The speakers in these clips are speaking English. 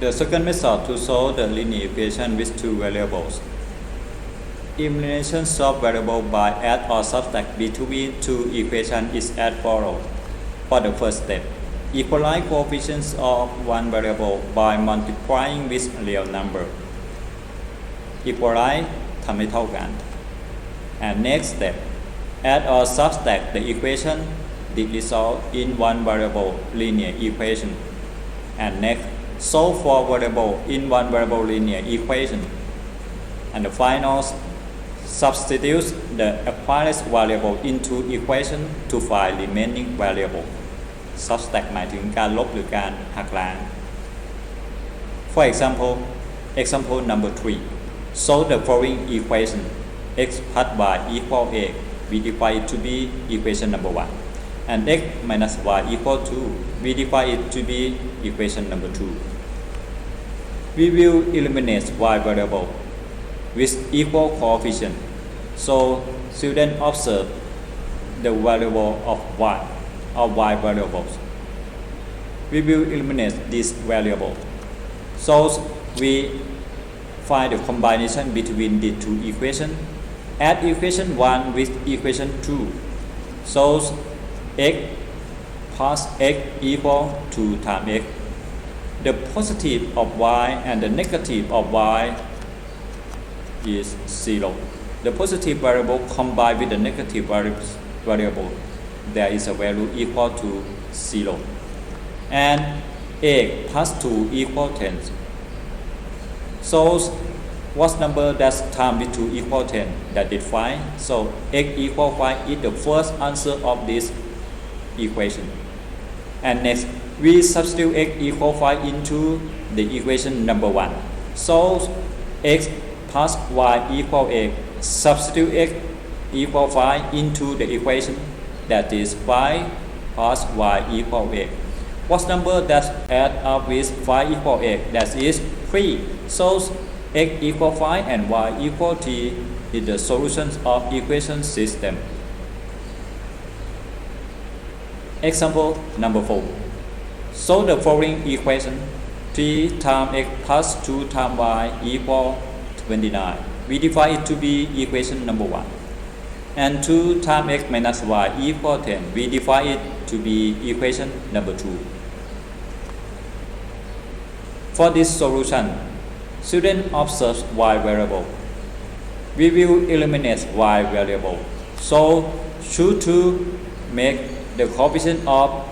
The second method to solve the linear equation with two variables. Elimination of variable by add or subtract between two equations is as follows. For the first step, equalize coefficients of one variable by multiplying with real number. Equalize ทำให้เท่ากัน And next step, add or subtract the equation the result in one variable linear equation. And next, solve for variable in one variable linear equation. And the final, substitute the applied variable into equation to find remaining variable. subtract หมายถึงการลบหรือการหักล้าง For example, example number 3. Solve the following equation x plus y equal a. We define it to be equation number 1. And x minus y equal to, we define it to be equation number 2. We will eliminate y variable with equal coefficient. So, student observe the variable of y of y variables. We will eliminate this variable. So we find the combination between the two equations. Add equation 1 with equation 2. So x plus x equal 2 times x. The positive of y and the negative of y is 0. The positive variable combined with the negative variable, there is a value equal to 0. And 8 plus 2 equal 10. So what number that's time with 2 equal 10? That is 5. So x equal 5 is the first answer of this equation. And next, we substitute x equal 5 into the equation number 1. So x plus y equal x. Substitute x equal 5 into the equation that is 5 plus y equal x. What number that add up with 5 equal x? That is 3. So x equal 5 and y equal t is the solution of equation system. Example number 4. Solve the following equation 3 times x plus 2 times y equal 29. We define it to be equation number 1. And 2 times x minus y equal 10. We define it to be equation number 2. For this solution, student observes y variable. We will eliminate y variable. So choose to make the coefficient of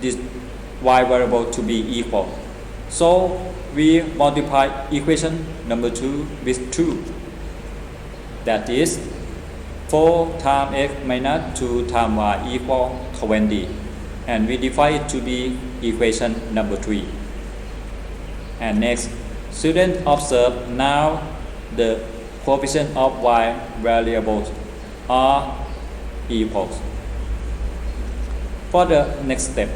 this y variable to be equal. So we multiply equation number 2 with 2. That is 4 times x minus 2 times y equal 20. And we define it to be equation number 3. And next, students observe now the coefficient of y variables are equals. For the next step,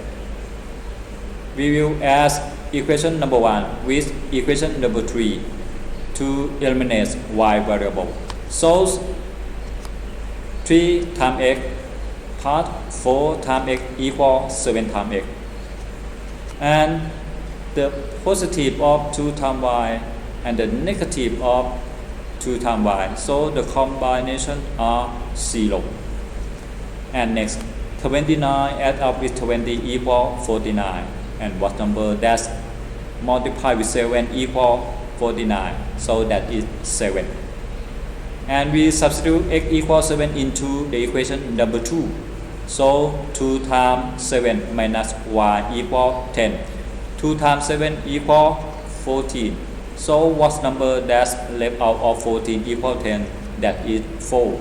we will ask equation number 1 with equation number 3 to eliminate y variable. So 3 times x plus 4 times x equal 7 times x. And the positive of 2 times y and the negative of 2 times y. So the combination are 0. And next, 29 add up with 20 equal 49. And what number that's multiplied with 7 equal 49. So that is 7. And we substitute x equals 7 into the equation number 2. So 2 times 7 minus y equal 10. 2 times 7 equal 14. So what number that's left out of 14 equal 10? That is 4.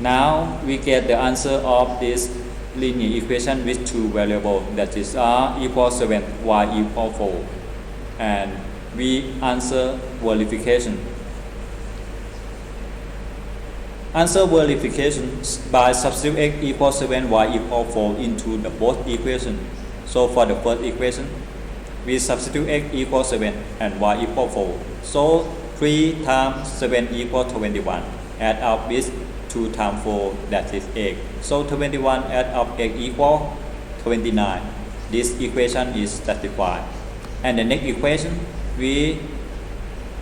Now we get the answer of this linear equation with two variables that is r equal 7, y equal 4. And we answer verification. Answer verification by substitute x equal 7, y equal 4 into the both equation. So for the first equation, we substitute x equal 7 and y equal 4. So 3 times 7 equal 21. Add up with 2 times 4 that is 8. So 21 add up x equal 29. This equation is satisfied. And the next equation, we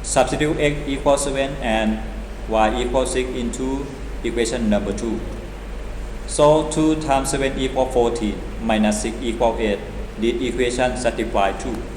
substitute x equals 7 and y equals 6 into equation number 2. So 2 times 7 equals 14 minus 6 equals 8. This equation satisfies 2.